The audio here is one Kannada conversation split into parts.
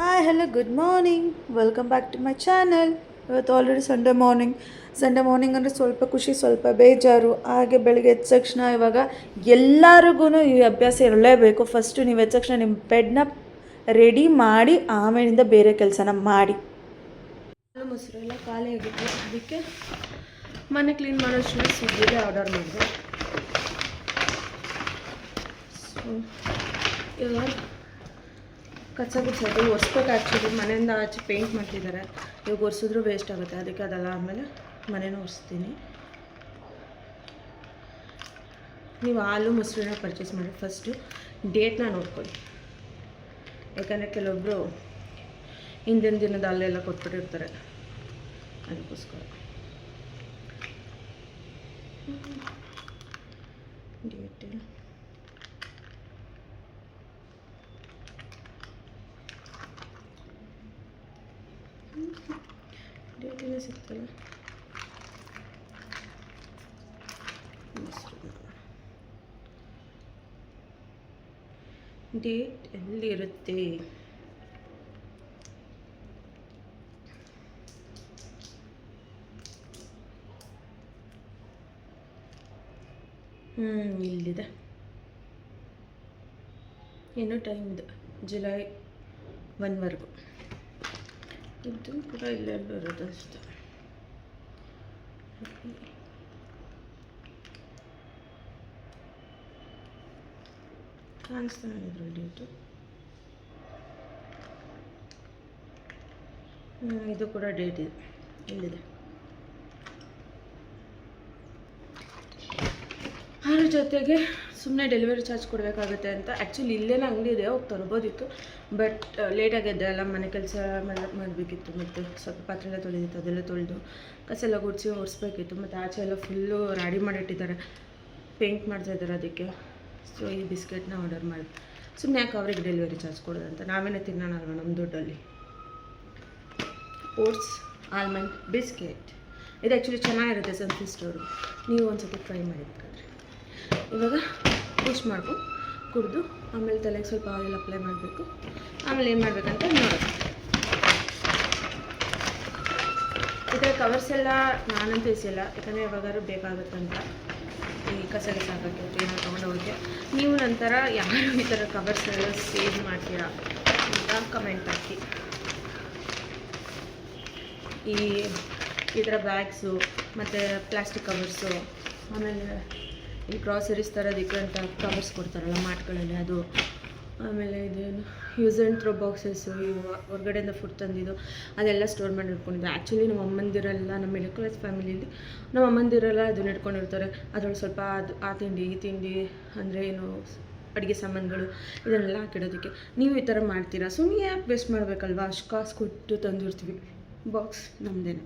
Hi hello good morning welcome back to my channel ಇವತ್ತು already Sunday morning Sunday morning ಅಂದರೆ ಸ್ವಲ್ಪ ಖುಷಿ, ಸ್ವಲ್ಪ ಬೇಜಾರು. ಹಾಗೆ ಬೆಳಗ್ಗೆ ಎದ್ದ ತಕ್ಷಣ ಇವಾಗ ಎಲ್ಲರಿಗೂ ಈ ಅಭ್ಯಾಸ ಇರಲೇಬೇಕು. ಫಸ್ಟು ನೀವು ಎದ್ದ ತಕ್ಷಣ ನಿಮ್ಮ ಬೆಡ್ನ ರೆಡಿ ಮಾಡಿ, ಆಮೇಲಿಂದ ಬೇರೆ ಕೆಲಸನ ಮಾಡಿ. ಹಾಲು ಮೊಸರು ಎಲ್ಲ ಖಾಲಿ ಆಗಿತ್ತು ಅದಕ್ಕೆ ಮನೆ ಕ್ಲೀನ್ ಮಾಡೋಷ್ಟು ಸ್ವಿಗ್ಗಿಗೆ ಆರ್ಡರ್ ಮಾಡಿದೆ. ಸೊ ಇವಾಗ ಕಚ್ಚಾ ಗುಡ್ಸೋದು ಒರೆಸ್ಬೇಕು ಆ್ಯಕ್ಚುಲಿ ಮನೆಯಿಂದ ಆಚೆ ಪೇಂಟ್ ಮಾಡ್ತಿದ್ದಾರೆ ಇವಾಗ ಒರೆಸಿದ್ರು ವೇಸ್ಟ್ ಆಗುತ್ತೆ. ಅದಕ್ಕೆ ಅದೆಲ್ಲ ಆದಮೇಲೆ ಮನೇನೂ ಒರೆಸ್ತೀನಿ. ನೀವು ಹಾಲು, ಮೊಸರನ್ನ ಪರ್ಚೇಸ್ ಮಾಡಿ. ಫಸ್ಟು ಡೇಟ್ನ ನೋಡ್ಕೊಳ್ಳಿ. ಯಾಕಂದರೆ ಕೆಲವೊಬ್ಬರು ಹಿಂದಿನ ದಿನದ ಅಲ್ಲೆಲ್ಲ ಕೊಟ್ಬಿಟ್ಟಿರ್ತಾರೆ. ಅದಕ್ಕೋಸ್ಕರ. ಡೇಟ್ ಡೇಟಿನ ಸಿಗ್ತಲ್ಲ ಡೇಟ್ ಎಲ್ಲಿರುತ್ತೆ? ಹ್ಞೂ ಇಲ್ಲಿದೆ. ಇನ್ನೂ ಟೈಮ್ ಇದೆ. ಜುಲೈ ಒನ್ವರೆಗೂ ಇದು ಕೂಡ ಇಲ್ಲೆಲ್ಲೂ ಇರೋದು ಅಷ್ಟೆ ಕಾಣಿಸ್ತಾನೆ ಇದ್ರಲ್ಲಿ ಹ್ಞೂ ಇದು ಕೂಡ ಡೇಟ್ ಇದೆ ಇಲ್ಲಿದೆ ಅದ್ರ ಜೊತೆಗೆ ಸುಮ್ಮನೆ ಡೆಲಿವರಿ ಚಾರ್ಜ್ ಕೊಡಬೇಕಾಗುತ್ತೆ ಅಂತ. ಆ್ಯಕ್ಚುಲಿ ಇಲ್ಲೇನ ಅಂಗಡಿ ಇದೆ ಹೋಗಿ ತರ್ಬೋದಿತ್ತು ಬಟ್ ಲೇಟಾಗಿದ್ದೆ ಅಲ್ಲ, ಮನೆ ಕೆಲಸ ಮಾಡಬೇಕಿತ್ತು. ಮತ್ತು ಸ್ವಲ್ಪ ಪಾತ್ರೆ ಎಲ್ಲ ತೊಳೆದಿತ್ತು, ಅದೆಲ್ಲ ತೊಳೆದು ಕಸೆಲ್ಲ ಗುಡಿಸಿ ಒರೆಸ್ಬೇಕಿತ್ತು. ಮತ್ತು ಆಚೆ ಎಲ್ಲ ಫುಲ್ಲು ರೆಡಿ ಮಾಡಿಟ್ಟಿದ್ದಾರೆ. ಪೇಂಟ್ ಮಾಡ್ತಾ ಇದ್ದಾರೆ ಅದಕ್ಕೆ. ಸೊ ಈ ಬಿಸ್ಕೆಟ್ನ ಆರ್ಡರ್ ಮಾಡಿ. ಸುಮ್ಮನೆ ಯಾಕೆ ಅವ್ರಿಗೆ ಡೆಲಿವರಿ ಚಾರ್ಜ್ ಕೊಡೋದಂತ ನಾವೇನೇ ತಿನ್ನೋಣ ಅಲ್ವಾ ನಮ್ಮ ದುಡ್ಡಲ್ಲಿ? ಓಟ್ಸ್ ಆಲ್ಮಂಡ್ ಬಿಸ್ಕೆಟ್ ಇದು ಆ್ಯಕ್ಚುಲಿ ಚೆನ್ನಾಗಿರುತ್ತೆ ಸ್ಟೋರು ನೀವು ಒಂದ್ಸತಿ ಟ್ರೈ ಮಾಡಿಬೇಕಾದ್ರೆ ಇವಾಗ ಪುಷ್ ಮಾಡ್ಕೊ, ಕುಡಿದು, ಆಮೇಲೆ ತಲೆಗೆ ಸ್ವಲ್ಪ ಆಯಿಲ್ ಅಪ್ಲೈ ಮಾಡಬೇಕು. ಆಮೇಲೆ ಏನು ಮಾಡಬೇಕಂತ ನೋಡೋದು ಇದರ ಕವರ್ಸ್ ಎಲ್ಲ ನಾನಂತೂ ಎಸಿಲ್ಲ ಯಾಕಂದರೆ ಯಾವಾಗಾದ್ರೂ ಬೇಕಾಗುತ್ತಂತ. ಈ ಕಸ ಕಸ ಹಾಕೋಕ್ಕೆ ಏನೋ ತೊಗೊಂಡು ನೀವು ನಂತರ ಯಾರು ಈ ಥರ ಕವರ್ಸ್ ಎಲ್ಲ ಸೇವ್ ಮಾಡ್ತೀರಾ ಅಂತ ಕಮೆಂಟ್ ಹಾಕಿ. ಈ ಈ ಥರ ಬ್ಯಾಗ್ಸು ಮತ್ತು ಪ್ಲಾಸ್ಟಿಕ್ ಕವರ್ಸು ಆಮೇಲೆ ಈ ಗ್ರಾಸರೀಸ್ ಥರ ಅಂತ ಕವರ್ಸ್ ಕೊಡ್ತಾರಲ್ಲ ಮಾರ್ಟ್ಗಳಲ್ಲಿ, ಅದು. ಆಮೇಲೆ ಇದೇನು ಯೂಸ್ ಆ್ಯಂಡ್ ಥ್ರೋ ಬಾಕ್ಸಸ್ಸು ಇವು ಹೊರಗಡೆಯಿಂದ ಫುಡ್ ತಂದಿದ್ದು, ಅದೆಲ್ಲ ಸ್ಟೋರ್ ಮಾಡಿ ಇಟ್ಕೊಂಡಿದ್ದೆ ಆ್ಯಕ್ಚುಲಿ ನಮ್ಮ ಅಮ್ಮಂದಿರೆಲ್ಲ, ನಮ್ಮ ಮಿಡಲ್ ಕ್ಲಾಸ್ ಫ್ಯಾಮಿಲಿಯಲ್ಲಿ ನಮ್ಮ ಅಮ್ಮಂದಿರೆಲ್ಲ ಅದನ್ನ ಇಟ್ಕೊಂಡಿರ್ತಾರೆ. ಅದ್ರಲ್ಲಿ ಸ್ವಲ್ಪ ಅದು ಆ ತಿಂಡಿ, ಈ ತಿಂಡಿ, ಅಂದರೆ ಏನು, ಅಡುಗೆ ಸಾಮಾನುಗಳು, ಇದನ್ನೆಲ್ಲ ಹಾಕಿಡೋದಕ್ಕೆ. ನೀವು ಈ ಥರ ಮಾಡ್ತೀರಾ? ಸುಮ್ಮನೆ ಯಾಕೆ ವೇಸ್ಟ್ ಮಾಡಬೇಕಲ್ವಾ? ಅಷ್ಟು ಕಾಸು ಕೊಟ್ಟು ತಂದಿರ್ತೀವಿ. ಬಾಕ್ಸ್ ನಮ್ಮದೇನೆ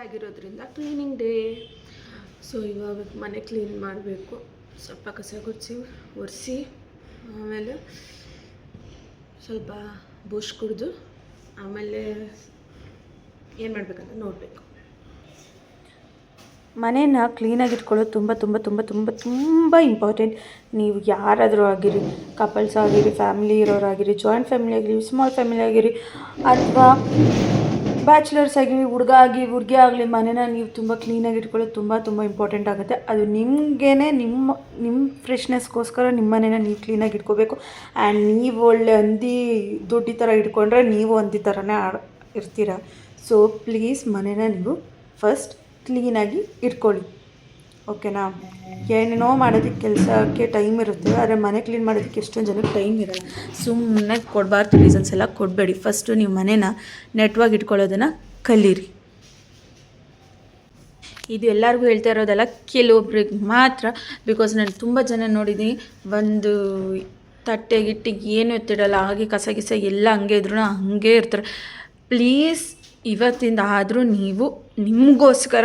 ಆಗಿರೋದ್ರಿಂದ ಕ್ಲೀನಿಂಗ್ ಡೇ ಸೊ ಇವಾಗ ಮನೆ ಕ್ಲೀನ್ ಮಾಡಬೇಕು. ಸ್ವಲ್ಪ ಕಸ ಗುಡಿಸಿ, ಒರೆಸಿ, ಆಮೇಲೆ ಸ್ವಲ್ಪ ಬೂಸ್ಟ್ ಕುಡಿದು ಆಮೇಲೆ ಏನು ಮಾಡಬೇಕಂತ ನೋಡಬೇಕು. ಮನೇನ ಕ್ಲೀನಾಗಿ ಇಟ್ಕೊಳ್ಳೋದು ತುಂಬ ತುಂಬ ತುಂಬ ತುಂಬ ತುಂಬ ಇಂಪಾರ್ಟೆಂಟ್ ನೀವು ಯಾರಾದರೂ ಆಗಿರಿ ಕಪಲ್ಸ್ ಆಗಿರಿ ಫ್ಯಾಮಿಲಿ ಇರೋರಾಗಿರಿ ಜಾಯಿಂಟ್ ಫ್ಯಾಮಿಲಿ ಆಗಿರಿ ಸ್ಮಾಲ್ ಫ್ಯಾಮಿಲಿ ಆಗಿರಿ, ಅಥವಾ ಬ್ಯಾಚುಲರ್ಸ್ ಆಗಿ, ಹುಡುಗ ಆಗಿ, ಹುಡುಗಿ ಆಗಲಿ ಮನೇನ ನೀವು ತುಂಬ ಕ್ಲೀನಾಗಿ ಇಟ್ಕೊಳ್ಳೋದು ತುಂಬ ತುಂಬ ಇಂಪಾರ್ಟೆಂಟ್ ಆಗುತ್ತೆ. ಅದು ನಿಮಗೇ ನಿಮ್ಮ ನಿಮ್ಮ ಫ್ರೆಶ್ನೆಸ್ಗೋಸ್ಕರ ನಿಮ್ಮ ಮನೇನ ನೀವು ಕ್ಲೀನಾಗಿ ಇಟ್ಕೋಬೇಕು. ಆ್ಯಂಡ್ ನೀವು ಒಳ್ಳೆ ಹಂದಿ ದುಡ್ಡಿ ಥರ ಇಟ್ಕೊಂಡ್ರೆ ನೀವು ಹಂದಿ ಥರನೇ ಇರ್ತೀರ. ಸೊ ಪ್ಲೀಸ್ ಮನೇನ ನೀವು ಫಸ್ಟ್ ಕ್ಲೀನಾಗಿ ಇಟ್ಕೊಳ್ಳಿ. ಓಕೆನಾ? ಏನೇನೋ ಮಾಡೋದಕ್ಕೆ ಕೆಲಸಕ್ಕೆ ಟೈಮ್ ಇರುತ್ತೆ, ಆದರೆ ಮನೆ ಕ್ಲೀನ್ ಮಾಡೋದಕ್ಕೆ ಎಷ್ಟೊಂದು ಜನಕ್ಕೆ ಟೈಮ್ ಇರಲ್ಲ. ಸುಮ್ಮನೆ ಕೊಡಬಾರ್ದು ರೀಸನ್ಸ್ ಎಲ್ಲ ಕೊಡಬೇಡಿ. ಫಸ್ಟು ನೀವು ಮನೇನ ನೆಟ್ವಾಗಿ ಇಟ್ಕೊಳ್ಳೋದನ್ನು ಕಲೀರಿ. ಇದು ಎಲ್ಲರಿಗೂ ಹೇಳ್ತಾ ಇರೋದಲ್ಲ, ಕೆಲವೊಬ್ರಿಗೆ ಮಾತ್ರ ಬಿಕಾಸ್ ನಾನು ತುಂಬ ಜನ ನೋಡಿದ್ದೀನಿ ಒಂದು ತಟ್ಟೆ ಗಿಟ್ಟಿಗೆ ಏನು ಎತ್ತಿಡಲ್ಲ, ಹಾಗೆ ಕಸ ಗಿಸ ಎಲ್ಲ ಹಂಗೆ ಇದ್ರೂ ಹಂಗೆ ಇರ್ತಾರೆ. ಪ್ಲೀಸ್ ಇವತ್ತಿಂದ ಆದರೂ ನೀವು ನಿಮಗೋಸ್ಕರ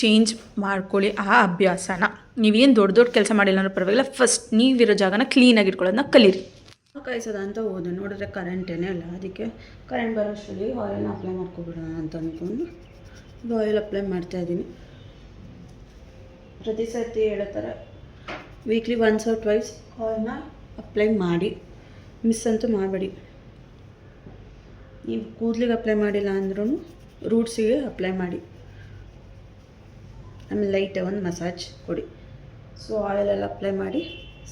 ಚೇಂಜ್ ಮಾಡ್ಕೊಳ್ಳಿ ಆ ಅಭ್ಯಾಸನ. ನೀವೇನು ದೊಡ್ಡ ದೊಡ್ಡ ಕೆಲಸ ಮಾಡಿಲ್ಲ ಅನ್ನೋ ಪರವಾಗಿಲ್ಲ. ಫಸ್ಟ್ ನೀವಿರೋ ಜಾಗನ ಕ್ಲೀನಾಗಿ ಇಟ್ಕೊಳ್ಳೋದನ್ನ ಕಲೀರಿ. ಕಾಯಿಸೋದ ಅಂತ ಹೋದೆ. ನೋಡಿದ್ರೆ ಕರೆಂಟೇನೇ ಅಲ್ಲ ಅದಕ್ಕೆ ಕರೆಂಟ್ ಬರೋಷ್ಟರಲ್ಲಿ ಆಯಿಲ್ನ ಅಪ್ಲೈ ಮಾಡ್ಕೊಬಿಡೋಣ ಅಂತ ಅಂದ್ಕೊಂಡು ಆಯಿಲ್ ಅಪ್ಲೈ ಮಾಡ್ತಾ ಇದ್ದೀನಿ. ಪ್ರತಿ ಸರ್ತಿ ಹೇಳೋ ಥರ ವೀಕ್ಲಿ ಒನ್ಸ್ ಆರ್ ಟ್ವೈಸ್ ಆಯಿಲ್ನ ಅಪ್ಲೈ ಮಾಡಿ. ಮಿಸ್ ಅಂತೂ ಮಾಡಬೇಡಿ. ನೀವು ಕೂದಲಿಗೆ ಅಪ್ಲೈ ಮಾಡಿಲ್ಲ ಅಂದ್ರೂ ರೂಟ್ಸಿಗೆ ಅಪ್ಲೈ ಮಾಡಿ. ಆಮೇಲೆ ಲೈಟ್ ಒಂದು ಮಸಾಜ್ ಕೊಡಿ. ಸೊ ಆಯಿಲೆಲ್ಲ ಅಪ್ಲೈ ಮಾಡಿ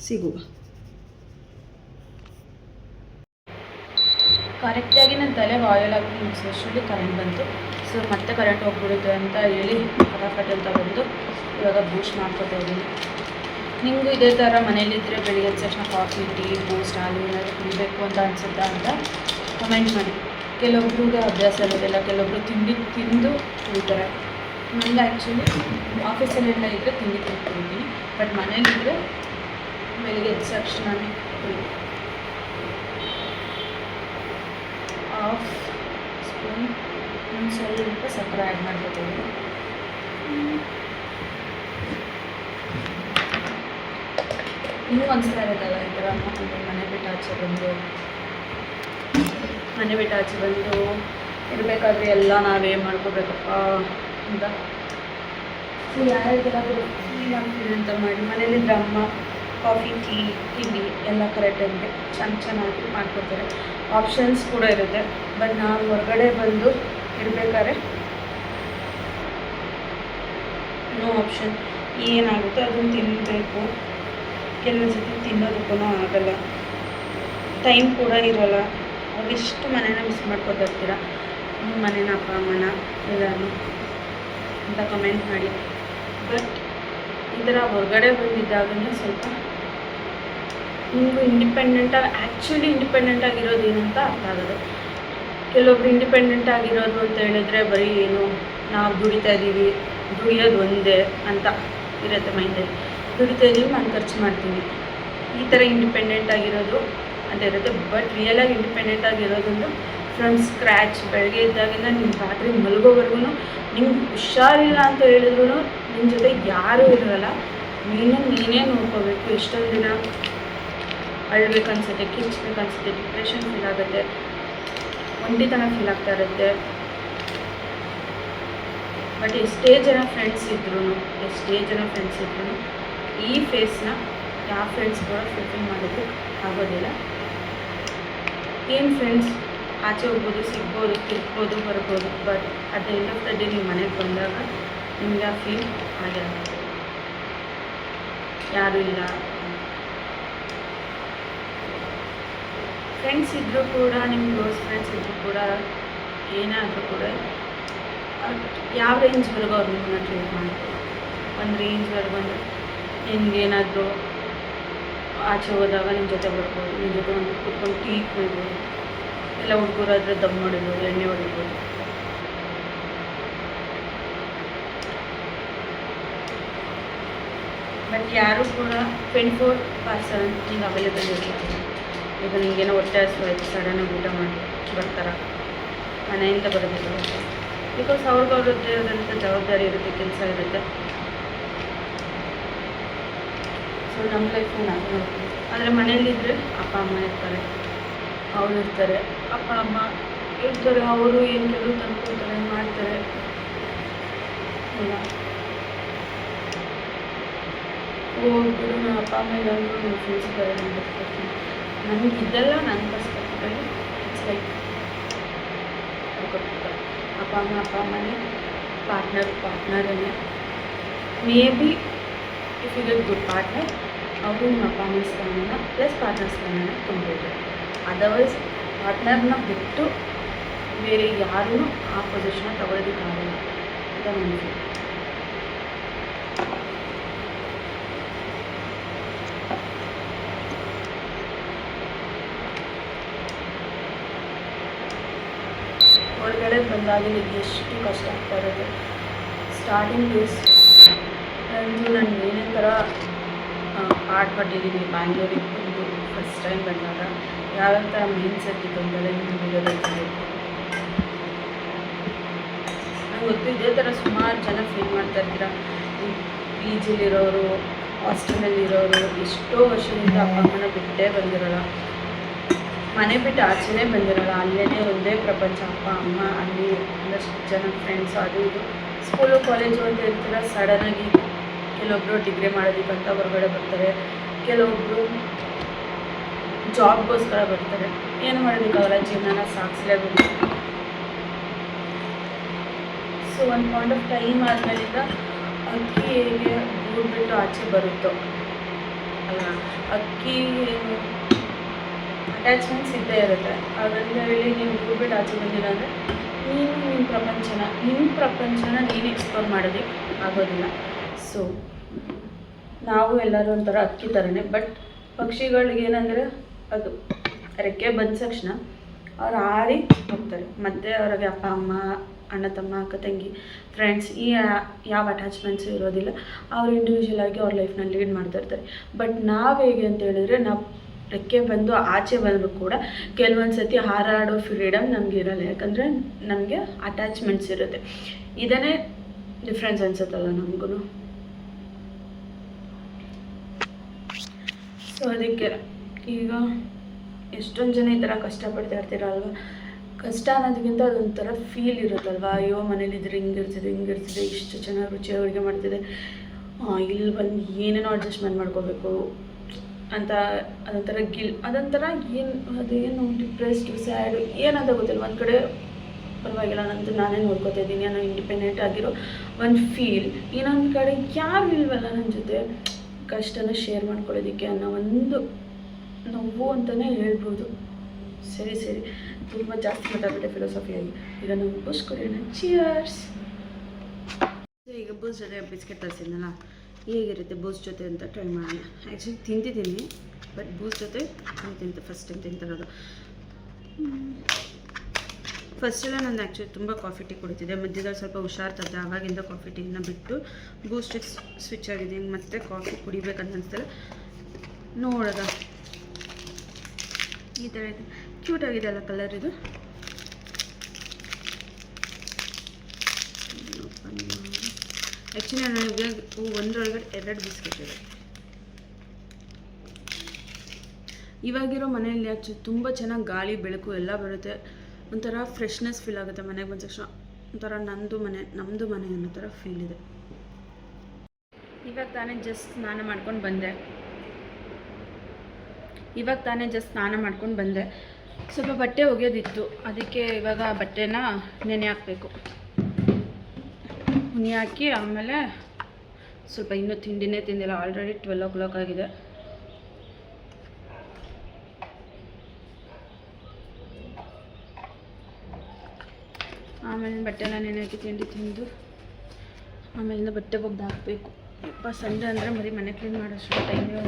ಸಿಗುವ. ಕರೆಕ್ಟಾಗಿ ನನ್ನ ತಲೆ ಆಯಿಲ್ ಹಾಕಿ ಸ್ಪೆಷಲಿ ಕರೆಂಟ್ ಬಂತು. ಸೊ ಮತ್ತೆ ಕರೆಂಟ್ ಹೋಗ್ಬಿಡುತ್ತೆ ಅಂತ ಹೇಳಿ ಫಟಾಫಟ್ ಅಂತ ಬಂದು ಇವಾಗ ಬೂಸ್ಟ್ ಮಾಡ್ಕೋತಾ ಇದ್ದೀನಿ. ನಿಮಗೂ ಇದೇ ಥರ ಮನೇಲಿದ್ದರೆ ಬೆಳಿಗ್ಗೆ ತಕ್ಷಣ ಕಾಫಿ ಟೀ ಬೂಸ್ಟ್ ಹಾಲು ಏನಾದರೂ ಕುಡಿಬೇಕು ಅಂತ ಅನಿಸುತ್ತಾ ಅಂತ ಕಮೆಂಟ್ ಮಾಡಿ. ಕೆಲವೊಬ್ರಿಗೆ ಅಭ್ಯಾಸ ಇರೋದಿಲ್ಲ, ಕೆಲವೊಬ್ರು ತಿಂಡಿ ತಿಂದು ಕುಡಿತಾರೆ. ನನಗೆ ಆ್ಯಕ್ಚುಲಿ ಆಫೀಸಲ್ಲೆಲ್ಲ ಇದ್ದರೆ ತಿಂಡಿ ತಿಂತೀನಿ ಬಟ್ ಮನೇಲಿದ್ದರೆ ಬೆಳಿಗ್ಗೆ ಎದ್ದ ಹಾಫ್ ಸ್ಪೂನ್ ಒಂದು ಸ್ವಲ್ಪ ಸಕ್ಕರೆ ಆ್ಯಡ್ ಮಾಡ್ಕೊತೀವಿ ಇನ್ನೂ ಅನಿಸ್ತಾ ಇರೋದಲ್ಲ ಈ ಥರ ಮನೆ ಬಿಟ್ಟು ಆಚೆ ಬಂದು, ಮನೆ ಬಿಟ್ಟು ಆಚೆ ಬಂದು ಇರಬೇಕಾದ್ರೆ ಎಲ್ಲ ನಾವೇ ಮಾಡ್ಕೋಬೇಕಪ್ಪ. ಸೊ ಯಾರ್ಯಾರಿಗೆಲ್ಲಾದರೂ ಫೀಲ್ ಅಂತ ಮಾಡಿ, ಮನೇಲಿ ಅಮ್ಮ ಕಾಫಿ ಟೀ ತಿಂಡಿ ಎಲ್ಲ ಕರೆಕ್ಟ್ ಟೈಮ್ಗೆ ಚೆನ್ನ ಚೆನ್ನಾಗಿ ಮಾಡ್ಕೊಡ್ತಾರೆ. ಆಪ್ಷನ್ಸ್ ಕೂಡ ಇರುತ್ತೆ. ಬಟ್ ನಾವು ಹೊರಗಡೆ ಬಂದು ಇರಬೇಕಾದ್ರೆ ನೋ ಆಪ್ಷನ್ ಏನಾಗುತ್ತೆ? ಅದನ್ನು ತಿನ್ನಬೇಕು ಕೆಲವೊಂದು ಸತಿ ತಿನ್ನೋದಕ್ಕೂ ಆಗಲ್ಲ. ಟೈಮ್ ಕೂಡ ಇರೋಲ್ಲ. ಅವಿಷ್ಟು ಮನೇನ ಮಿಸ್ ಮಾಡ್ಕೊತಾ ಇರ್ತೀರ? ನಿಮ್ಮ ಮನೇನ ಅಪ್ಪ, ಅಮ್ಮನ ಎಲ್ಲನೂ ಅಂತ ಕಮೆಂಟ್ ಮಾಡಿ. ಬಟ್ ಈ ಥರ ಹೊರಗಡೆ ಬಂದಿದ್ದಾಗಲೇ ಸ್ವಲ್ಪ ನಿಮಗೂ ಇಂಡಿಪೆಂಡೆಂಟಾಗಿ ಆ್ಯಕ್ಚುಲಿ ಇಂಡಿಪೆಂಡೆಂಟ್ ಆಗಿರೋದು ಏನಂತ ಅರ್ಥ ಆಗೋದು ಕೆಲವೊಬ್ರು ಇಂಡಿಪೆಂಡೆಂಟ್ ಆಗಿರೋದು ಅಂತ ಹೇಳಿದ್ರೆ ಬರೀ ಏನು, ನಾವು ದುಡಿತಾ ಇದ್ದೀವಿ ದುಡಿಯೋದು ಒಂದೇ ಅಂತ ಇರುತ್ತೆ ಮೈಂಡಲ್ಲಿ ದುಡಿತಾ ಇದ್ದೀವಿ ನಾನು ಖರ್ಚು ಮಾಡ್ತೀನಿ. ಈ ಥರ ಇಂಡಿಪೆಂಡೆಂಟ್ ಆಗಿರೋದು ಅಂತ ಇರುತ್ತೆ. ಬಟ್ ರಿಯಲಾಗಿ ಇಂಡಿಪೆಂಡೆಂಟ್ ಆಗಿರೋದೊಂದು ಫ್ರಮ್ ಸ್ಕ್ರ್ಯಾಚ್ ಬೆಳಗ್ಗೆ ಇದ್ದಾಗಿಂದ ನಿಮ್ಮ ರಾತ್ರಿ ಮಲಗೋವರೆಗೂ ನಿಮ್ಗೆ ಹುಷಾರಿಲ್ಲ ಅಂತ ಹೇಳಿದ್ರು ನಿಮ್ಮ ಜೊತೆ ಯಾರೂ ಇರೋಲ್ಲ. ನೀನು ನೀನೇ ನೋಡ್ಕೋಬೇಕು. ಎಷ್ಟೊಂದು ದಿನ ಅಳ್ಬೇಕನ್ಸುತ್ತೆ ಅನ್ಸುತ್ತೆ ಡಿಪ್ರೆಷನ್ ಫೀಲ್ ಆಗುತ್ತೆ, ಒಂಟಿತನ ಫೀಲ್ ಆಗ್ತಾ ಇರುತ್ತೆ. ಬಟ್ ಎಷ್ಟೇ ಜನ ಫ್ರೆಂಡ್ಸ್ ಇದ್ರೂ, ಎಷ್ಟೇ ಜನ ಫ್ರೆಂಡ್ಸ್ ಇದ್ರೂ ಈ ಫೇಸ್ನ ಯಾವ ಫ್ರೆಂಡ್ಸ್ ಕೂಡ ಫುಲ್ಫಿಲ್ ಮಾಡೋದಕ್ಕೆ ಆಗೋದಿಲ್ಲ. ಏನು ಫ್ರೆಂಡ್ಸ್ ಆಚೆ ಹೋಗ್ಬೋದು, ಸಿಗ್ಬೋದು ತಿರ್ಬೋದು ಬರ್ಬೋದು but at the end of the day ನೀವು ಮನೆಗೆ ಬಂದಾಗ ನಿಮಗೆ ಆ ಫೀಲ್ ಆಗೇ ಆಗುತ್ತೆ. ಯಾರೂ ಇಲ್ಲ. ಫ್ರೆಂಡ್ಸ್ ಇದ್ದರೂ ಕೂಡ ನಿಮ್ಮ ಕ್ಲೋಸ್ ಫ್ರೆಂಡ್ಸ್ ಇದ್ದರೂ ಕೂಡ, ಏನಾದರೂ ಕೂಡ ಯಾವ ಯಾವ ರೇಂಜ್ವರೆಗೂ ಅವ್ರು ನಿಮ್ಮನ್ನ ಟ್ರೀಟ್ ಮಾಡ್ತಾರೆ ಒಂದು ರೇಂಜ್ವರೆಗೂ ಅಂದರೆ ನಿಮ್ಗೇನಾದರೂ ಆಚೆ ಹೋದಾಗ ನಿಮ್ಮ ಜೊತೆ ಬರ್ಬೋದು ನಿಮ್ಮ ಜೊತೆ ಒಂದು ಕುತ್ಕೊಂಡು ಟೀ ಕುಡಿಬೋದು ಎಲ್ಲ ಹುಡುಗರಾದರೆ ದಮ್ ಹೊಡಿಬೋದು ಎಣ್ಣೆ ಹೊಡಿಬೋದು ಬಟ್ ಯಾರೂ ಕೂಡ ಟ್ವೆಂಟಿ ಫೋರ್ ಪರ್ಸೆಂಟ್ ನಿಂಗೆ ಅವೈಲೇಬಲ್ ಇರ್ತಾರೆ ಈಗ ನಿಮಗೇನೋ ಹೊಟ್ಟೆ ಹಸಿವಾಯ್ತು ಸಡನ್ನಾಗಿ ಊಟ ಮಾಡಿ ಬರ್ತಾರೆ? ಮನೆಯಿಂದ ಬರೋದಿಲ್ಲ ಬಿಕಾಸ್ ಅವ್ರಿಗೆ ಅವ್ರದ್ದೇ ಆದಂಥ ಜವಾಬ್ದಾರಿ ಇರುತ್ತೆ, ಕೆಲಸ ಇರುತ್ತೆ. ಸೊ ನಮ್ಮ ಲೈಫು ನಾವು ನೋಡ್ತೀವಿ ಆದರೆ ಮನೇಲಿದ್ದರೆ ಅಪ್ಪ, ಅಮ್ಮ ಇರ್ತಾರೆ. ಅವ್ರು ಇರ್ತಾರೆ. ಅಪ್ಪ, ಅಮ್ಮ ಇರ್ತಾರೆ, ಅವರು ಏನು ಕೆಲವು ತಂದ್ಕೊಳ್ತಾರೆ ಮಾಡ್ತಾರೆ. ಇಲ್ಲ ಹೋಗ್ಬಿಡು ನಮ್ಮ ಅಪ್ಪ, ಅಮ್ಮ ಇಲ್ಲಾಂದ್ರೂ ನಮ್ಮ ಫ್ರೆಂಡ್ಸ್ ಇದ್ದಾರೆ, ನಾನು ಬರ್ಕೊಡ್ತೀನಿ. ನನಗೆ ಇದೆಲ್ಲ ನನ್ನ ಪರ್ಸ್ಪೆಕ್ಟಿವಲ್ಲಿ ಇಟ್ಸ್ ಲೈಕ್ ಅಪ್ಪ, ಅಮ್ಮ, ಅಪ್ಪ, ಅಮ್ಮನೇ partner ಪಾರ್ಟ್ನರನ್ನೇ may be if you good partner ಅವರು ನಿಮ್ಮ ಅಪ್ಪ ಅಮ್ಮ ಸ್ಥಾನನ ಪ್ಲಸ್ ಪಾರ್ಟ್ನರ್ ಸ್ಥಾನನ ತುಂಬಿದ್ರು ಅದರ್ವೈಸ್ ಪಾರ್ಟ್ನರ್ನ ಬಿಟ್ಟು ಬೇರೆ ಯಾರೂ ಆ ಪೊಸಿಷನ್ನ ತಗೊಳ್ಳೋದಕ್ಕಾಗಲ್ಲ ಅಂತ ನನಗೆ ಹೊರಗಡೆ ಬಂದಾಗ ನಿಮಗೆ ಎಷ್ಟು ಕಷ್ಟ ಆಗ್ತಾ ಇರೋದು ಸ್ಟಾರ್ಟಿಂಗ್ ಡೇಸ್ ನಂದು ನಾನು ಏನೇ ಥರ ಆಡ್ಪಟ್ಟಿದ್ದೀನಿ ಬ್ಯಾಂಗ್ಳೂರಿಗೆ ಬಂದು ಫಸ್ಟ್ ಟೈಮ್ ಬಂದಾಗ. ಗೊತ್ತಿದ್ದೇ ಇನ್ನೂ ವಿಡಿಯೋದಲ್ಲಿ ನಂಗೆ ಗೊತ್ತು, ಇದೇ ಥರ ಸುಮಾರು ಜನ ಫೀಲ್ ಮಾಡ್ತಾ ಇರ್ತೀರ. ಪಿ ಜಿಲಿರೋರು ಹಾಸ್ಟೆಲಲ್ಲಿರೋರು, ಎಷ್ಟೋ ವರ್ಷದಿಂದ ಅಪ್ಪ ಅಮ್ಮನ ಬಿಟ್ಟೇ ಬಂದಿರೋಲ್ಲ. ಮನೆ ಬಿಟ್ಟು ಆಚೆನೇ ಬಂದಿರೋಲ್ಲ ಅಲ್ಲೇ ಒಂದೇ ಪ್ರಪಂಚ, ಅಪ್ಪ, ಅಮ್ಮ, ಅಲ್ಲಿ ಒಂದಷ್ಟು ಜನ ಫ್ರೆಂಡ್ಸ್ ಅದು ಇದು. ಸ್ಕೂಲು ಕಾಲೇಜು ಅಂತ ಇರ್ತೀರ ಸಡನ್ನಾಗಿ ಕೆಲವೊಬ್ಬರು ಡಿಗ್ರಿ ಮಾಡೋದಕ್ಕಂತ ಹೊರಗಡೆ ಬರ್ತಾರೆ. ಕೆಲವೊಬ್ಬರು ಜಾಬ್ಗೋಸ್ಕರ ಬರ್ತಾರೆ. ಏನು ಮಾಡೋದಕ್ಕಾಗಲ್ಲ ಜೀವನನ ಸಾಗಿಸಲೇಬೇಕು. ಸೊ ಒಂದು ಪಾಯಿಂಟ್ ಆಫ್ ಟೈಮ್ ಆದಮೇಲಿಂದ ಅಕ್ಕಿ ಹೇಗೆ ಬಿಟ್ಟು ಆಚೆ ಬರುತ್ತೋ, ಅಲ್ಲ ಅಕ್ಕಿ ಅಟ್ಯಾಚ್ಮೆಂಟ್ಸ್ ಇದ್ದೇ ಇರುತ್ತೆ. ಅದರಿಂದ ಹೇಳಿ, ನೀವು ಬಿಟ್ಟು ಆಚೆ ಬಂದಿಲ್ಲ ಅಂದರೆ ನೀನು ನಿಮ್ಮ ಪ್ರಪಂಚನ ನಿಮ್ಮ ಪ್ರಪಂಚನ ನೀನು ಎಕ್ಸ್ಪ್ಲೋರ್ ಮಾಡೋದಕ್ಕೆ ಆಗೋದಿಲ್ಲ. ಸೊ ನಾವು ಎಲ್ಲರೂ ಒಂಥರ ಅಕ್ಕಿ ಥರನೇ ಬಟ್ ಪಕ್ಷಿಗಳಿಗೆ ಏನಂದರೆ ಅದು. ರೆಕ್ಕೆ ಬಂದ ತಕ್ಷಣ ಅವ್ರು ಆರಿ ಹೋಗ್ತಾರೆ. ಮತ್ತೆ ಅವ್ರಿಗೆ ಅಪ್ಪ, ಅಮ್ಮ, ಅಣ್ಣ, ತಮ್ಮ, ಅಕ್ಕ, ತಂಗಿ ಫ್ರೆಂಡ್ಸ್ ಈ ಯಾವ ಅಟ್ಯಾಚ್ಮೆಂಟ್ಸು ಇರೋದಿಲ್ಲ, ಅವ್ರು ಇಂಡಿವಿಜುವಲ್ ಆಗಿ ಅವ್ರ ಲೈಫ್ನ ಲೀಡ್ ಮಾಡ್ತಾ ಇರ್ತಾರೆ. ಬಟ್ ನಾವು ಹೇಗೆ ಅಂತ ಹೇಳಿದ್ರೆ ನಾವು ರೆಕ್ಕೆ ಬಂದು ಆಚೆ ಬಂದರೂ ಕೂಡ ಕೆಲವೊಂದು ಸತಿ ಹಾರಾಡೋ ಫ್ರೀಡಮ್ ನಮ್ಗೆ ಇರಲ್ಲ. ಯಾಕಂದರೆ ನಮಗೆ ಅಟ್ಯಾಚ್ಮೆಂಟ್ಸ್ ಇರುತ್ತೆ. ಇದನ್ನೇ ಡಿಫ್ರೆನ್ಸ್ ಅನ್ಸುತ್ತಲ್ಲ ನಮಗೂ ಸೊ ಅದಕ್ಕೆ ಈಗ ಎಷ್ಟೊಂದು ಜನ ಈ ಥರ ಕಷ್ಟಪಡ್ತಾ ಇರ್ತೀರಲ್ವ? ಕಷ್ಟ ಅನ್ನೋದಕ್ಕಿಂತ ಅದೊಂಥರ ಫೀಲ್ ಇರುತ್ತಲ್ವ? ಅಯ್ಯೋ ಮನೇಲಿ ಇದ್ರೆ ಹಿಂಗಿರ್ತಿದೆ ಹಿಂಗಿರ್ತಿದೆ ಇಷ್ಟು ಚೆನ್ನಾಗಿ ರುಚಿ ಅಡುಗೆ ಮಾಡ್ತಿದೆ. ಇಲ್ಲಿ ಬಂದು ಏನೇನೋ ಅಡ್ಜಸ್ಟ್ಮೆಂಟ್ ಮಾಡ್ಕೋಬೇಕು ಅಂತ ಅದೊಂಥರ ಗಿಲ್ ಅದೊಂಥರ ಏನು, ಅದೇನು ಡಿಪ್ರೆಸ್ಡ್ ಸ್ಯಾಡ್ ಏನಂತ ಗೊತ್ತಿಲ್ಲ. ಒಂದು ಕಡೆ ಪರವಾಗಿಲ್ಲ, ನಂದು ನಾನೇ ನೋಡ್ಕೋತಾ ಇದ್ದೀನಿ ಅನ್ನೋ ಇಂಡಿಪೆಂಡೆಂಟ್ ಆಗಿರೋ ಒಂದು ಫೀಲ್ ಇನ್ನೊಂದು ಕಡೆ ಯಾರು ಇಲ್ವಲ್ಲ ನನ್ನ ಜೊತೆ? ಕಷ್ಟನ ಶೇರ್ ಮಾಡ್ಕೊಳ್ಳೋದಕ್ಕೆ ಅನ್ನೋ ಒಂದು ನೋವು ಅಂತಲೇ ಹೇಳ್ಬೋದು. ಸರಿ ಸರಿ. ತುಂಬ ಜಾಸ್ತಿ ಮಾತಾಡ್ಬಿಟ್ಟೆ ಫಿಲೋಸಫಿಯಾಗಿ ಈಗ ನಾವು ಬೂಸ್ ಚಿಯರ್ಸ್ ಈಗ ಬೂಸ್ ಜೊತೆ ಬಿಸ್ಕೆಟ್ ತರಿಸಿದ್ನಲ್ಲ? ಹೇಗಿರುತ್ತೆ ಬೂಸ್ ಜೊತೆ ಅಂತ ಟ್ರೈ ಮಾಡೋಣ. ಆ್ಯಕ್ಚುಲಿ ತಿಂತಿದ್ದೀನಿ ಬಟ್ ಬೂಸ್ ಜೊತೆ ತಿಂತ ಫಸ್ಟ್ ಟೈಮ್ ತಿಂತಿರೋದು. ಫಸ್ಟೆಲ್ಲ ನಾನು ಆ್ಯಕ್ಚುಲಿ ತುಂಬ ಕಾಫಿ ಟೀ ಕುಡಿತಿದ್ದೆ. ಮಧ್ಯದಲ್ಲಿ ಸ್ವಲ್ಪ ಹುಷಾರ್ ತದ್ದೆ. ಆವಾಗಿಂದ ಕಾಫಿ ಟೀನ ಬಿಟ್ಟು ಬೂಸ್ಟಿಗೆ ಸ್ವಿಚ್ ಆಗಿದ್ದೀನಿ ಮತ್ತೆ ಕಾಫಿ ಕುಡಿಬೇಕಂತ ಅನಿಸ್ತಲ್ಲ ನೋಡೋದ ಈ ಥರ ಇದೆ. ಕ್ಯೂಟ್ ಆಗಿದೆ ಅಲ್ಲ ಕಲರ್ ಇದು? ಆ್ಯಕ್ಚುಲಿ ನನಗೆ ಒಂದರೊಳಗಡೆ ಎರಡು ಬಿಸ್ಕೆಟ್ ಇದೆ ಇವಾಗಿರೋ ಮನೆಯಲ್ಲಿ ಆ್ಯಕ್ಚು ತುಂಬ ಚೆನ್ನಾಗಿ ಗಾಳಿ, ಬೆಳಕು ಎಲ್ಲ ಬರುತ್ತೆ. ಒಂಥರ ಫ್ರೆಶ್ನೆಸ್ ಫೀಲ್ ಆಗುತ್ತೆ ಮನೆಗೆ ಬಂದ ತಕ್ಷಣ. ಒಂಥರ ನಂದು ಮನೆ ನಮ್ಮದು ಮನೆ ಅನ್ನೋ ಥರ ಫೀಲ್ ಇದೆ. ಇವಾಗ ತಾನೇ ಜಸ್ಟ್ ಸ್ನಾನ ಮಾಡ್ಕೊಂಡು ಬಂದೆ. ಇವಾಗ ತಾನೇ ಜಸ್ಟ್ ಸ್ನಾನ ಮಾಡ್ಕೊಂಡು ಬಂದೆ. ಸ್ವಲ್ಪ ಬಟ್ಟೆ ಒಗೆಯೋದಿತ್ತು ಅದಕ್ಕೆ ಇವಾಗ ಬಟ್ಟೆನ ನೆನೆ ಹಾಕಬೇಕು. ನೆನೆ ಹಾಕಿ ಆಮೇಲೆ ಸ್ವಲ್ಪ ಇನ್ನೂ ತಿಂಡಿನೇ ತಿಂದಿಲ್ಲ. ಆಲ್ರೆಡಿ ಟ್ವೆಲ್ ಓ ಕ್ಲಾಕ್ ಆಗಿದೆ. ಆಮೇಲೆ ಬಟ್ಟೆನ ನೆನೆ ಹಾಕಿ ತಿಂಡಿ ತಿಂದು ಆಮೇಲಿಂದ ಬಟ್ಟೆ ಒಗ್ದು ಹಾಕಬೇಕು. ಯಪ್ಪ ಸಂಡೆ ಅಂದರೆ ಬರೀ ಮನೆ ಕ್ಲೀನ್ ಮಾಡೋಷ್ಟು ಟೈಮೇ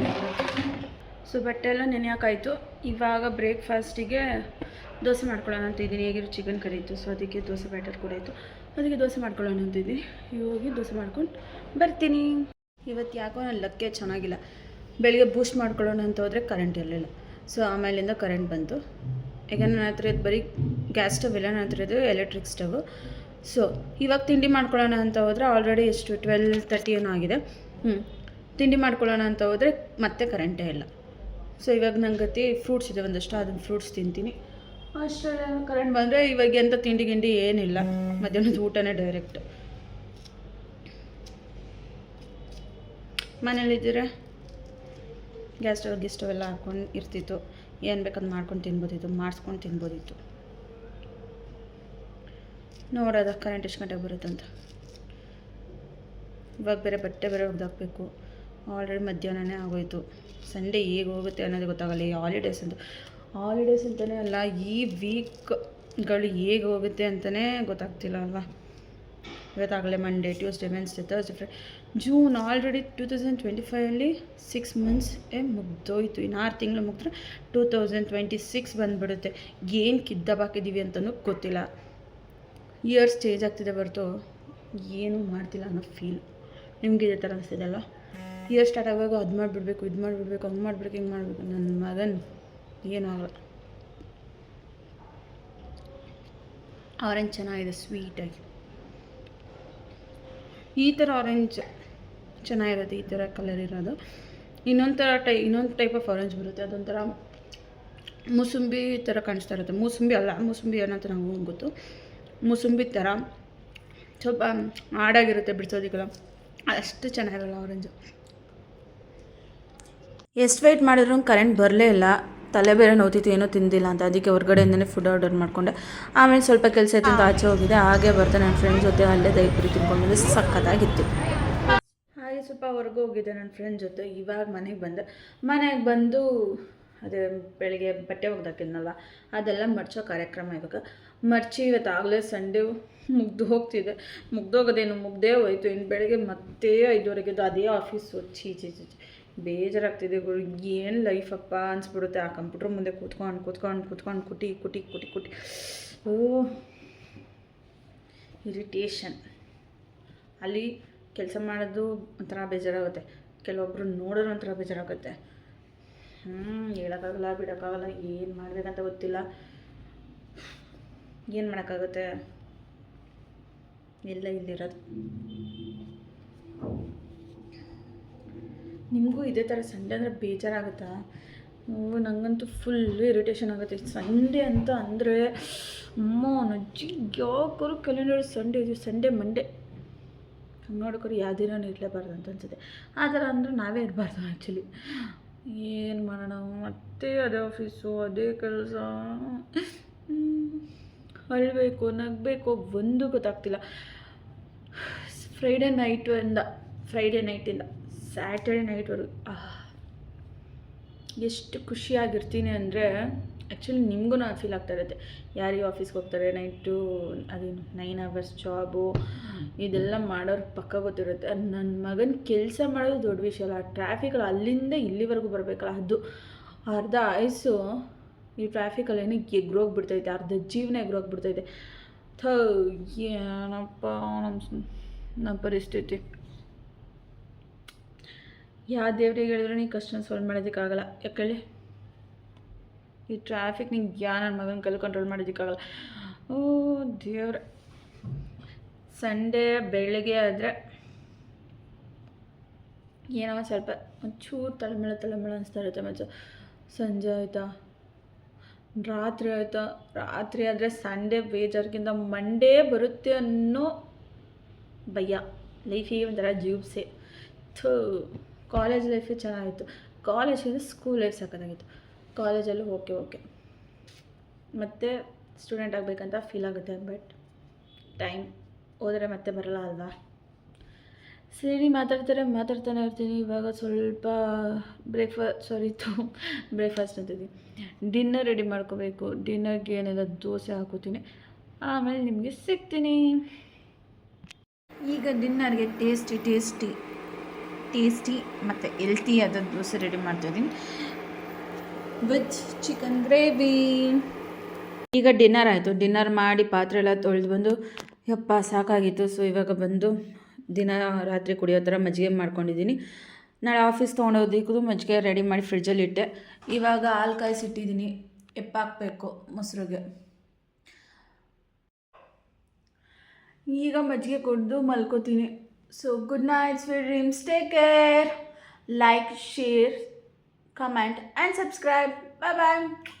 ಸೊ ಬಟ್ಟೆ ಎಲ್ಲ ನೆನೆ ಹಾಕಾಯಿತು ಇವಾಗ ಬ್ರೇಕ್ಫಾಸ್ಟಿಗೆ ದೋಸೆ ಮಾಡ್ಕೊಳ್ಳೋಣ ಅಂತ ಇದ್ದೀನಿ. ಹೇಗಿರೋ ಚಿಕನ್ ಕರಿ ಇತ್ತು ಸೊ ಅದಕ್ಕೆ ದೋಸೆ ಬ್ಯಾಟರ್ ಕೂಡ ಇತ್ತು. ಅದಕ್ಕೆ ದೋಸೆ ಮಾಡ್ಕೊಳ್ಳೋಣ ಅಂತಿದ್ದೀನಿ ಹೋಗಿ ದೋಸೆ ಮಾಡ್ಕೊಂಡು ಬರ್ತೀನಿ. ಇವತ್ತು ಯಾಕೋ ನನ್ನ ಲಕ್ಕೆ ಚೆನ್ನಾಗಿಲ್ಲ. ಬೆಳಿಗ್ಗೆ ಬೂಸ್ಟ್ ಮಾಡ್ಕೊಳ್ಳೋಣ ಅಂತ ಹೋದರೆ ಕರೆಂಟ್ ಇರಲಿಲ್ಲ. ಸೊ ಆಮೇಲಿಂದ ಕರೆಂಟ್ ಬಂತು. ಈಗ ನನ್ನ ಹತ್ರ ಇದು ಬರೀ ಗ್ಯಾಸ್ ಸ್ಟವ್ ಇಲ್ಲ, ನನ್ನ ಹತ್ರ ಇದು ಎಲೆಕ್ಟ್ರಿಕ್ ಸ್ಟವ್ ಸೊ ಇವಾಗ ತಿಂಡಿ ಮಾಡ್ಕೊಳ್ಳೋಣ ಅಂತ ಹೋದರೆ ಆಲ್ರೆಡಿ ಎಷ್ಟು? ಟ್ವೆಲ್ ತರ್ಟಿ ಏನೋ ಆಗಿದೆ. ಹ್ಞೂ ತಿಂಡಿ ಮಾಡ್ಕೊಳ್ಳೋಣ ಅಂತ ಹೋದರೆ ಮತ್ತೆ ಕರೆಂಟೇ ಇಲ್ಲ. ಸೊ ಇವಾಗ ನಂಗೆ ಗತಿ ಫ್ರೂಟ್ಸ್ ಇದೆ ಒಂದಷ್ಟು. ಅದನ್ನು ಫ್ರೂಟ್ಸ್ ತಿಂತೀನಿ. ಅಷ್ಟೇ ಕರೆಂಟ್ ಬಂದರೆ ಇವಾಗ ಎಂಥ ತಿಂಡಿ ಗಿಂಡಿ ಏನಿಲ್ಲ. ಮಧ್ಯಾಹ್ನದ ಊಟನೇ ಡೈರೆಕ್ಟ್ ಮನೇಲಿದ್ದರೆ ಗ್ಯಾಸ್ ಸ್ಟವ್ ಗ್ಯಾಸ್ ಸ್ಟವ್ ಎಲ್ಲ ಹಾಕ್ಕೊಂಡು ಇರ್ತಿತ್ತು. ಏನು ಬೇಕಂದು ಮಾಡ್ಕೊಂಡು ತಿನ್ಬೋದಿತ್ತು ಮಾಡಿಸ್ಕೊಂಡು ತಿನ್ಬೋದಿತ್ತು. ನೋಡೋದ ಕರೆಂಟ್ ಎಷ್ಟು ಗಂಟೆಗೆ ಬರುತ್ತಂತ? ಇವಾಗ ಬೇರೆ ಬಟ್ಟೆ ಬೇರೆ ಒಗ್ದಾಕಬೇಕು. ಆಲ್ರೆಡಿ ಮಧ್ಯಾಹ್ನನೇ ಆಗೋಯ್ತು. ಸಂಡೇ ಹೇಗೆ ಹೋಗುತ್ತೆ ಅನ್ನೋದು ಗೊತ್ತಾಗಲ್ಲ, ಈ ಹಾಲಿಡೇಸ್ ಅಂತ. ಹಾಲಿಡೇಸ್ ಅಂತಲೇ ಅಲ್ಲ, ಈ ವೀಕ್ಗಳು ಹೇಗೆ ಹೋಗುತ್ತೆ ಅಂತಲೇ ಗೊತ್ತಾಗ್ತಿಲ್ಲ ಅಲ್ವಾ? ಇವತ್ತಾಗಲೇ Monday Tuesday Wednesday Thursday Fri June already two thousand twenty ಫೈವಲ್ಲಿ six months ಏ ಮುಗ್ದೋಯ್ತು. ಇನ್ನು ಆರು ತಿಂಗಳು ಮುಗಿದ್ರೆ ಟೂ ತೌಸಂಡ್ ಟ್ವೆಂಟಿ ಸಿಕ್ಸ್ ಬಂದುಬಿಡುತ್ತೆ. ಏನು ಕಿದ್ದಬಾಕಿದ್ದೀವಿ ಅಂತಲೂ ಗೊತ್ತಿಲ್ಲ. ಇಯರ್ಸ್ ಚೇಂಜ್ ಆಗ್ತಿದೆ ಹೊರತು. ಏನೂ ಮಾಡ್ತಿಲ್ಲ ಅನ್ನೋ ಫೀಲ್ ನಿಮಗೆ ಇದೇ ಥರ ಅನಿಸ್ತಿದೆ ಅಲ್ಲ ಇಯರ್ ಸ್ಟಾರ್ಟ್ ಆಗುವಾಗ ಅದು ಮಾಡಿಬಿಡ್ಬೇಕು ಇದು ಮಾಡಿಬಿಡ್ಬೇಕು ಹಂಗೆ ಮಾಡಿಬಿಡ್ಬೇಕು ಹಿಂಗೆ ಮಾಡಬೇಕು ನನ್ನ ಮಗನ್ ಏನಾಗಲ್ಲ ಆರೆಂಜ್ ಚೆನ್ನಾಗಿದೆ ಸ್ವೀಟಾಗಿ ಈ ಥರ ಆರೆಂಜ್ ಚೆನ್ನಾಗಿರುತ್ತೆ ಈ ಥರ ಕಲರ್ ಇರೋದು. ಇನ್ನೊಂದು ಥರ ಟೈ ಇನ್ನೊಂದು ಟೈಪ್ ಆಫ್ ಆರೆಂಜ್ ಬರುತ್ತೆ. ಅದೊಂಥರ ಮೂಸುಂಬಿ ಥರ ಕಾಣಿಸ್ತಾ ಇರುತ್ತೆ. ಮೂಸುಂಬಿ ಅಲ್ಲ ಮೂಸಂಬಿ ಏನಂತ ನಂಗೆ ಗೊತ್ತು. ಮೂಸುಂಬಿ ಥರ ಸ್ವಲ್ಪ ಹಾಡಾಗಿರುತ್ತೆ ಬಿಡಿಸೋದಕ್ಕೆಲ್ಲ. ಅಷ್ಟು ಚೆನ್ನಾಗಿರಲ್ಲ ಆರೆಂಜು ಎಷ್ಟು ವೆಯ್ಟ್ ಮಾಡಿದ್ರು ಕರೆಂಟ್ ಬರಲೇ ಇಲ್ಲ. ತಲೆ ಬೇರೆ ನೋತಿತ್ತು ಏನೂ ತಿಂದಿಲ್ಲ ಅಂತ. ಅದಕ್ಕೆ ಹೊರಗಡೆಯಿಂದನೇ ಫುಡ್ ಆರ್ಡರ್ ಮಾಡಿಕೊಂಡೆ. ಆಮೇಲೆ ಸ್ವಲ್ಪ ಕೆಲಸ ಇತ್ತು ಅಂತ ಆಚೆ ಹೋಗಿದೆ ಹಾಗೆ ಬರ್ತಾ ನನ್ನ ಫ್ರೆಂಡ್ ಜೊತೆ ಅಲ್ಲೇ ದಯಪುರಿ ತಿನ್ಕೊಂಡು ಸಖತ್ತಾಗಿತ್ತು. ಹಾಗೆ ಸ್ವಲ್ಪ ಹೊರಗೆ ಹೋಗಿದ್ದೆ ನನ್ನ ಫ್ರೆಂಡ್ ಜೊತೆ. ಇವಾಗ ಮನೆಗೆ ಬಂದೆ. ಮನೆಗೆ ಬಂದು, ಅದೇ ಬೆಳಿಗ್ಗೆ ಬಟ್ಟೆ ಒಗ್ದಾಕಿದ್ನಲ್ಲ ಅದೆಲ್ಲ ಮರ್ಚೋ ಕಾರ್ಯಕ್ರಮ ಇವಾಗ. ಮರ್ಚಿ ಇವತ್ತಾಗಲೇ ಸಂಡೇ ಮುಗ್ದು ಹೋಗ್ತಿದೆ. ಮುಗ್ದೋಗೋದೇನು ಮುಗ್ದೇ ಹೋಯ್ತು. ಇನ್ನು ಬೆಳಿಗ್ಗೆ ಮತ್ತೆ ಐದುವರೆಗೆ ಎದ್ದು ಅದೇ ಆಫೀಸು ಚೀ ಚೀ. ಬೇಜಾರಾಗ್ತಿದೆ ಗುರು, ಏನು ಲೈಫಪ್ಪ ಅನ್ಸ್ಬಿಡುತ್ತೆ. ಆ ಕಂಪ್ಯೂಟ್ರ್ ಮುಂದೆ ಕೂತ್ಕೊಂಡು ಕೂತ್ಕೊಂಡು ಕೂತ್ಕೊಂಡು, ಕುಟಿ ಕುಟಿ ಕುಟಿ ಕುಟಿ. ಓ ಇರಿಟೇಷನ್ ಅಲ್ಲಿ ಕೆಲಸ ಮಾಡೋದು ಒಂಥರ ಬೇಜಾರಾಗುತ್ತೆ. ಕೆಲವೊಬ್ಬರು ನೋಡೋದು ಒಂಥರ ಬೇಜಾರಾಗುತ್ತೆ. ಹ್ಞೂ ಹೇಳೋಕ್ಕಾಗಲ್ಲ, ಬಿಡೋಕ್ಕಾಗಲ್ಲ, ಏನು ಮಾಡಬೇಕಂತ ಗೊತ್ತಿಲ್ಲ. ಏನು ಮಾಡೋಕ್ಕಾಗುತ್ತೆ? ಎಲ್ಲ ಇಲ್ಲಿರೋದು. ನಿಮಗೂ ಇದೇ ಥರ ಸಂಡೇ ಅಂದರೆ ಬೇಜಾರಾಗುತ್ತಾ? ಓ ನನಗಂತೂ ಫುಲ್ಲು ಇರಿಟೇಷನ್ ಆಗುತ್ತೆ. ಸಂಡೇ ಅಂತ ಅಂದರೆ, ಅಮ್ಮ ನಜ್ಜಿ ಯಾಕರು ಕ್ಯಾಲೆಂಡರ್ ಸಂಡೇ ಇದೆ ಸಂಡೇ ಮಂಡೇ ಹಂಗೆ ನೋಡ್ಕೊರಿ ಯಾವ ಇರಲೇಬಾರ್ದು ಅಂತ ಅನ್ಸುತ್ತೆ. ಆ ಥರ ಅಂದರೆ ನಾವೇ ಇರಬಾರ್ದು ಆ್ಯಕ್ಚುಲಿ ಏನು ಮಾಡೋಣ? ಮತ್ತೆ ಅದೇ ಆಫೀಸು ಅದೇ ಕೆಲಸ. ಅಳ್ಬೇಕು, ನಗಬೇಕು ಒಂದು ಗೊತ್ತಾಗ್ತಿಲ್ಲ. ಫ್ರೈಡೇ ನೈಟಿಂದ ಫ್ರೈಡೇ ನೈಟಿಂದ ಸ್ಯಾಟರ್ಡೆ ನೈಟ್ವರೆಗೂ ಎಷ್ಟು ಖುಷಿಯಾಗಿರ್ತೀನಿ ಅಂದರೆ ಆ್ಯಕ್ಚುಲಿ ನಿಮಗೂ ಫೀಲ್ ಆಗ್ತಾ ಇರುತ್ತೆ. ಯಾರಿಗೆ ಆಫೀಸ್ಗೆ ಹೋಗ್ತಾರೆ ನೈಟು ಅದೇನು ನೈನ್ ಅವರ್ಸ್ ಜಾಬು ಇದೆಲ್ಲ ಮಾಡೋರು ಪಕ್ಕ ಗೊತ್ತಿರುತ್ತೆ. ನನ್ನ ಮಗನ ಕೆಲಸ ಮಾಡೋದು ದೊಡ್ಡ ವಿಷಯ ಅಲ್ಲ. ಟ್ರಾಫಿಕಲ್ಲಿ ಅಲ್ಲಿಂದ ಇಲ್ಲಿವರೆಗೂ ಬರಬೇಕಲ್ಲ, ಅದು ಅರ್ಧ ಆಯಸ್ಸು ಈ ಟ್ರಾಫಿಕಲ್ಲಿ ಏನು ಎಗ್ರೋಗ್ಬಿಡ್ತೈತೆ, ಅರ್ಧ ಜೀವನ ಎಗ್ರೋಗ್ಬಿಡ್ತೈತೆ. ಥೋ, ಏನಪ್ಪ ನಮ್ಮ ನಮ್ಮ ಪರಿಸ್ಥಿತಿ. ಯಾವ ದೇವ್ರಿಗೆ ಹೇಳಿದ್ರು ನೀನು ಕಷ್ಟನ ಸಾಲ್ವ್ ಮಾಡೋದಕ್ಕಾಗಲ್ಲ ಯಾಕೇಳಿ ಈ ಟ್ರಾಫಿಕ್ ನಿಂಗೆ ಯಾ ನನ್ನ ಮಗನ ಕಲ್ಲು ಕಂಟ್ರೋಲ್ ಮಾಡೋದಕ್ಕಾಗಲ್ಲ ಓ ದೇವ್ರ. ಸಂಡೇ ಬೆಳಗ್ಗೆ ಆದರೆ ಏನೋ ಸ್ವಲ್ಪ ಒಂಚೂರು ತಲೆಮೇಳ ತಲೆಮೇಳ ಅನಿಸ್ತಾ ಇರುತ್ತೆ ಮತ್ತು ಸಂಜೆ ಆಯಿತಾ? ರಾತ್ರಿ ಆಯಿತಾ? ರಾತ್ರಿ ಆದರೆ ಸಂಡೇ ಬೇಜಾರ್ಗಿಂತ ಮಂಡೇ ಬರುತ್ತೆ ಅನ್ನೋ ಭಯ. ಲೈಫಿಗೆ ಒಂಥರ ಜೀವ್ಸೆ. ಥೂ. ಕಾಲೇಜ್ ಲೈಫೇ ಚೆನ್ನಾಗಿತ್ತು. ಕಾಲೇಜಿಂದ ಸ್ಕೂಲ್ ಲೈಫ್ ಸಕ್ಕತ್ತಾಗಿತ್ತು ಕಾಲೇಜಲ್ಲೂ ಓಕೆ ಓಕೆ ಮತ್ತು ಸ್ಟೂಡೆಂಟ್ ಆಗಬೇಕಂತ ಫೀಲ್ ಆಗುತ್ತೆ ಬಟ್ ಟೈಮ್ ಹೋದರೆ ಮತ್ತೆ ಬರಲ್ಲ ಅಲ್ವಾ? ಸರಿ, ಮಾತಾಡ್ತಾರೆ, ಮಾತಾಡ್ತಾನೆ ಇರ್ತೀನಿ. ಇವಾಗ ಸ್ವಲ್ಪ ಬ್ರೇಕ್ಫಾಸ್ಟ್ ಸಾರಿ ತು ಬ್ರೇಕ್ಫಾಸ್ಟ್ ಅಂತಿದ್ದೀನಿ. ಡಿನ್ನರ್ ರೆಡಿ ಮಾಡ್ಕೋಬೇಕು. ಡಿನ್ನರ್ಗೆ ಏನೆಲ್ಲ, ದೋಸೆ ಹಾಕೋತೀನಿ. ಆಮೇಲೆ ನಿಮಗೆ ಸಿಗ್ತೀನಿ. ಈಗ ಡಿನ್ನರ್ಗೆ ಟೇಸ್ಟಿ ಟೇಸ್ಟಿ ಟೇಸ್ಟಿ ಮತ್ತು ಎಲ್ತಿ ಆದ ದೋಸೆ ರೆಡಿ ಮಾಡ್ತಾಯಿದ್ದೀನಿ ವೆಜ್ ಚಿಕನ್ ಗ್ರೇವಿ ಈಗ ಡಿನ್ನರ್ ಆಯಿತು. ಡಿನ್ನರ್ ಮಾಡಿ ಪಾತ್ರೆ ಎಲ್ಲ ತೊಳೆದು ಬಂದು, ಯಪ್ಪ, ಸಾಕಾಗಿತ್ತು. ಸೊ ಇವಾಗ ಬಂದು ದಿನ ರಾತ್ರಿ ಕುಡಿಯೋ ಥರ ಮಜ್ಜಿಗೆ ಮಾಡ್ಕೊಂಡಿದ್ದೀನಿ. ನಾಳೆ ಆಫೀಸ್ ತೊಗೊಂಡೋದಕ್ಕೂ ಮಜ್ಜಿಗೆ ರೆಡಿ ಮಾಡಿ ಫ್ರಿಡ್ಜಲ್ಲಿ ಇಟ್ಟೆ. ಇವಾಗ ಹಾಲು ಕಾಯಿಸಿಟ್ಟಿದ್ದೀನಿ. ಎಪ್ಪಾಕಬೇಕು ಮೊಸರಿಗೆ. ಈಗ ಮಜ್ಜಿಗೆ ಕುಡಿದು ಮಲ್ಕೋತೀನಿ. So good night, sweet dreams. Take care. Like, share, comment, and subscribe. Bye bye.